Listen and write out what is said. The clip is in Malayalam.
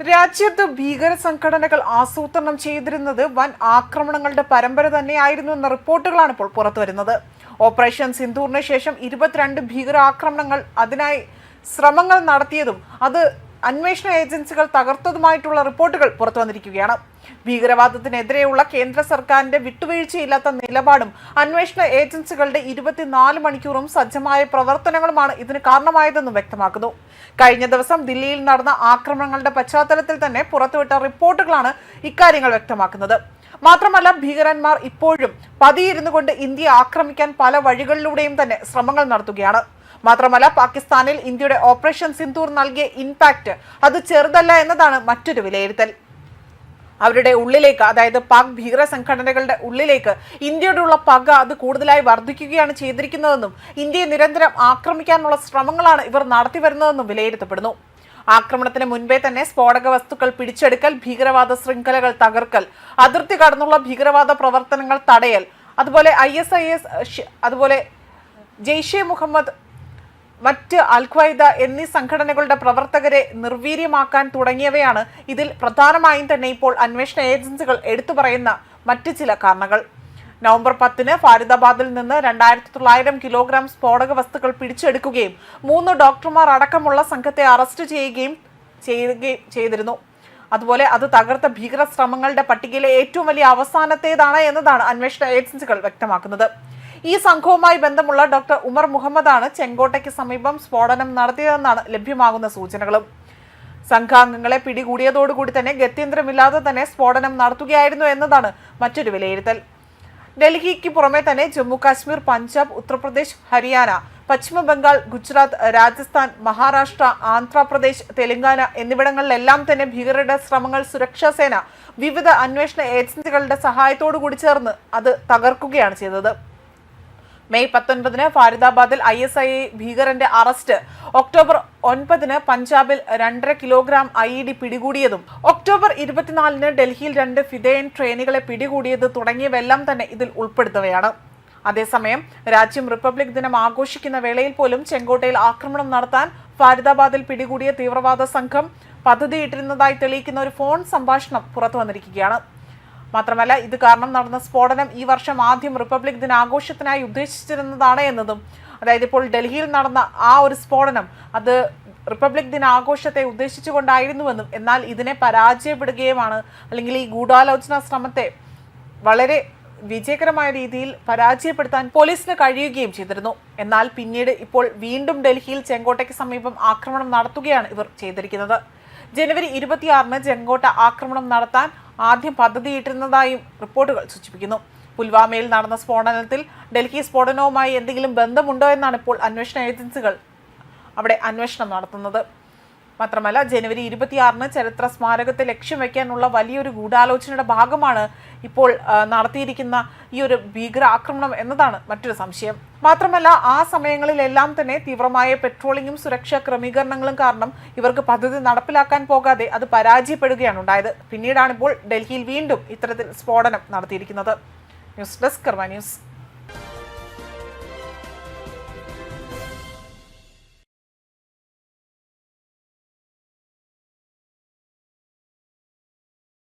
രാജ്യത്ത് ഭീകര സംഘടനകൾ ആസൂത്രണം ചെയ്തിരുന്നത് വൻ ആക്രമണങ്ങളുടെ പരമ്പര തന്നെയായിരുന്നു എന്ന റിപ്പോർട്ടുകളാണ് ഇപ്പോൾ പുറത്തുവരുന്നത്. ഓപ്പറേഷൻ സിന്ധൂറിന് ശേഷം ഇരുപത്തിരണ്ട് ഭീകര ആക്രമണങ്ങൾ അതിനായി ശ്രമങ്ങൾ നടത്തിയതും അത് അന്വേഷണ ഏജൻസികൾ തകർത്തതുമായിട്ടുള്ള റിപ്പോർട്ടുകൾ പുറത്തു വന്നിരിക്കുകയാണ്. ഭീകരവാദത്തിനെതിരെയുള്ള കേന്ദ്ര സർക്കാരിന്റെ വിട്ടുവീഴ്ചയില്ലാത്ത നിലപാടും അന്വേഷണ ഏജൻസികളുടെ ഇരുപത്തിനാല് മണിക്കൂറും സജ്ജമായ പ്രവർത്തനങ്ങളുമാണ് ഇതിന് കാരണമായതെന്നും വ്യക്തമാക്കുന്നു. കഴിഞ്ഞ ദിവസം ദില്ലിയിൽ നടന്ന ആക്രമണങ്ങളുടെ പശ്ചാത്തലത്തിൽ തന്നെ പുറത്തുവിട്ട റിപ്പോർട്ടുകളാണ് ഇക്കാര്യങ്ങൾ വ്യക്തമാക്കുന്നത്. മാത്രമല്ല ഭീകരന്മാർ ഇപ്പോഴും പതിയിരുന്നു കൊണ്ട് ഇന്ത്യയെ ആക്രമിക്കാൻ പല വഴികളിലൂടെയും തന്നെ ശ്രമങ്ങൾ നടത്തുകയാണ്. മാത്രമല്ല പാകിസ്ഥാനിൽ ഇന്ത്യയുടെ ഓപ്പറേഷൻ സിന്ദൂർ നൽകിയ ഇമ്പാക്ട് അത് ചെറുതല്ല എന്നതാണ് മറ്റൊരു വിലയിരുത്തൽ. അവരുടെ ഉള്ളിലേക്ക് അതായത് പാക് ഭീകര സംഘടനകളുടെ ഉള്ളിലേക്ക് ഇന്ത്യയോടുള്ള പക അത് കൂടുതലായി വർദ്ധിക്കുകയാണ് ചെയ്തിരിക്കുന്നതെന്നും ഇന്ത്യയെ നിരന്തരം ആക്രമിക്കാനുള്ള ശ്രമങ്ങളാണ് ഇവർ നടത്തി വരുന്നതെന്നും വിലയിരുത്തപ്പെടുന്നു. ആക്രമണത്തിന് മുൻപേ തന്നെ സ്ഫോടക വസ്തുക്കൾ പിടിച്ചെടുക്കൽ ഭീകരവാദ ശൃംഖലകൾ തകർക്കൽ അതിർത്തി കടന്നുള്ള ഭീകരവാദ പ്രവർത്തനങ്ങൾ തടയൽ അതുപോലെ ഐ അതുപോലെ ജെയ്ഷെ മുഹമ്മദ് മറ്റ് അൽഖ്വയ്ദ എന്നീ സംഘടനകളുടെ പ്രവർത്തകരെ നിർവീര്യമാക്കാൻ തുടങ്ങിയവയാണ് ഇതിൽ പ്രധാനമായും തന്നെ ഇപ്പോൾ അന്വേഷണ ഏജൻസികൾ എടുത്തു പറയുന്ന മറ്റ് ചില കാരണങ്ങൾ. നവംബർ പത്തിന് ഫാരിദാബാദിൽ നിന്ന് രണ്ടായിരത്തി തൊള്ളായിരം കിലോഗ്രാം സ്ഫോടക വസ്തുക്കൾ പിടിച്ചെടുക്കുകയും മൂന്ന് ഡോക്ടർമാർ അടക്കമുള്ള സംഘത്തെ അറസ്റ്റ് ചെയ്യുകയും ചെയ്യുകയും ചെയ്തിരുന്നു. അതുപോലെ അത് തകർത്ത ഭീകര ശ്രമങ്ങളുടെ പട്ടികയിലെ ഏറ്റവും വലിയ അവസാനത്തേതാണ് എന്നതാണ് അന്വേഷണ ഏജൻസികൾ വ്യക്തമാക്കുന്നത്. ഈ സംഘവുമായി ബന്ധമുള്ള ഡോക്ടർ ഉമർ മുഹമ്മദാണ് ചെങ്കോട്ടയ്ക്ക് സമീപം സ്ഫോടനം നടത്തിയതെന്നാണ് ലഭ്യമാകുന്ന സൂചനകളും. സംഘാംഗങ്ങളെ പിടികൂടിയതോടുകൂടി തന്നെ ഗത്യന്തരമില്ലാതെ തന്നെ സ്ഫോടനം നടത്തുകയായിരുന്നു എന്നതാണ് മറ്റൊരു വിലയിരുത്തൽ. ഡൽഹിക്ക് പുറമെ തന്നെ ജമ്മു കാശ്മീർ പഞ്ചാബ് ഉത്തർപ്രദേശ് ഹരിയാന പശ്ചിമ ബംഗാൾ ഗുജറാത്ത് രാജസ്ഥാൻ മഹാരാഷ്ട്ര ആന്ധ്രാപ്രദേശ് തെലങ്കാന എന്നിവിടങ്ങളിലെല്ലാം തന്നെ ഭീകരരുടെ ശ്രമങ്ങൾ സുരക്ഷാസേന വിവിധ അന്വേഷണ ഏജൻസികളുടെ സഹായത്തോടു കൂടി ചേർന്ന് അത് തകർക്കുകയാണ് ചെയ്തത്. മെയ് പത്തൊൻപതിന് ഫാരിദാബാദിൽ ഐ എസ് ഐ ഭീകരന്റെ അറസ്റ്റ്. ഒക്ടോബർ ഒൻപതിന് പഞ്ചാബിൽ രണ്ടര കിലോഗ്രാം ഐ ഇ ഡി പിടികൂടിയതും. ഒക്ടോബർ ഇരുപത്തിനാലിന് ഡൽഹിയിൽ രണ്ട് ഫിദയൻ ട്രെയിനുകളെ പിടികൂടിയത് തുടങ്ങിയവെല്ലാം തന്നെ ഇതിൽ ഉൾപ്പെടുത്തുകയാണ് അതേസമയം രാജ്യം റിപ്പബ്ലിക് ദിനം ആഘോഷിക്കുന്ന വേളയിൽ പോലും ചെങ്കോട്ടയിൽ ആക്രമണം നടത്താൻ ഫാരിദാബാദിൽ പിടികൂടിയ തീവ്രവാദ സംഘം പദ്ധതിയിട്ടിരുന്നതായി തെളിയിക്കുന്ന ഒരു ഫോൺ സംഭാഷണം പുറത്തു വന്നിരിക്കുകയാണ്. മാത്രമല്ല ഇത് കാരണം നടന്ന സ്ഫോടനം ഈ വർഷം ആദ്യം റിപ്പബ്ലിക് ദിനാഘോഷത്തിനായി ഉദ്ദേശിച്ചിരുന്നതാണ് എന്നതും. അതായത് ഇപ്പോൾ ഡൽഹിയിൽ നടന്ന ആ ഒരു സ്ഫോടനം അത് റിപ്പബ്ലിക് ദിനാഘോഷത്തെ ഉദ്ദേശിച്ചുകൊണ്ടായിരുന്നുവെന്നും എന്നാൽ ഇതിനെ പരാജയപ്പെടുകയുമാണ്. അല്ലെങ്കിൽ ഈ ഗൂഢാലോചന ശ്രമത്തെ വളരെ വിജയകരമായ രീതിയിൽ പരാജയപ്പെടുത്താൻ പോലീസിന് കഴിയുകയും ചെയ്തിരുന്നു. എന്നാൽ പിന്നീട് ഇപ്പോൾ വീണ്ടും ഡൽഹിയിൽ ചെങ്കോട്ടയ്ക്ക് സമീപം ആക്രമണം നടത്തുകയാണ് ഇവർ ചെയ്തിരിക്കുന്നത്. ജനുവരി ഇരുപത്തിയാറിന് ചെങ്കോട്ട ആക്രമണം നടത്താൻ ആദ്യം പദ്ധതിയിട്ടിരുന്നതായും റിപ്പോർട്ടുകൾ സൂചിപ്പിക്കുന്നു. പുൽവാമയിൽ നടന്ന സ്ഫോടനത്തിൽ ഡൽഹി സ്ഫോടനവുമായി എന്തെങ്കിലും ബന്ധമുണ്ടോ എന്നാണ് ഇപ്പോൾ അന്വേഷണ ഏജൻസികൾ അവിടെ അന്വേഷണം നടത്തുന്നത്. മാത്രമല്ല ജനുവരി ഇരുപത്തിയാറിന് ചരിത്ര സ്മാരകത്തെ ലക്ഷ്യം വയ്ക്കാനുള്ള വലിയൊരു ഗൂഢാലോചനയുടെ ഭാഗമാണ് ഇപ്പോൾ നടത്തിയിരിക്കുന്ന ഈ ഒരു ഭീകര ആക്രമണം എന്നതാണ് മറ്റൊരു സംശയം. മാത്രമല്ല ആ സമയങ്ങളിലെല്ലാം തന്നെ തീവ്രമായ പെട്രോളിങ്ങും സുരക്ഷാ ക്രമീകരണങ്ങളും കാരണം ഇവർക്ക് പദ്ധതി നടപ്പിലാക്കാൻ പോകാതെ അത് പരാജയപ്പെടുകയാണ് ഉണ്ടായത്. പിന്നീടാണിപ്പോൾ ഡൽഹിയിൽ വീണ്ടും ഇത്തരത്തിൽ സ്ഫോടനം നടത്തിയിരിക്കുന്നത്. News desk Karma news.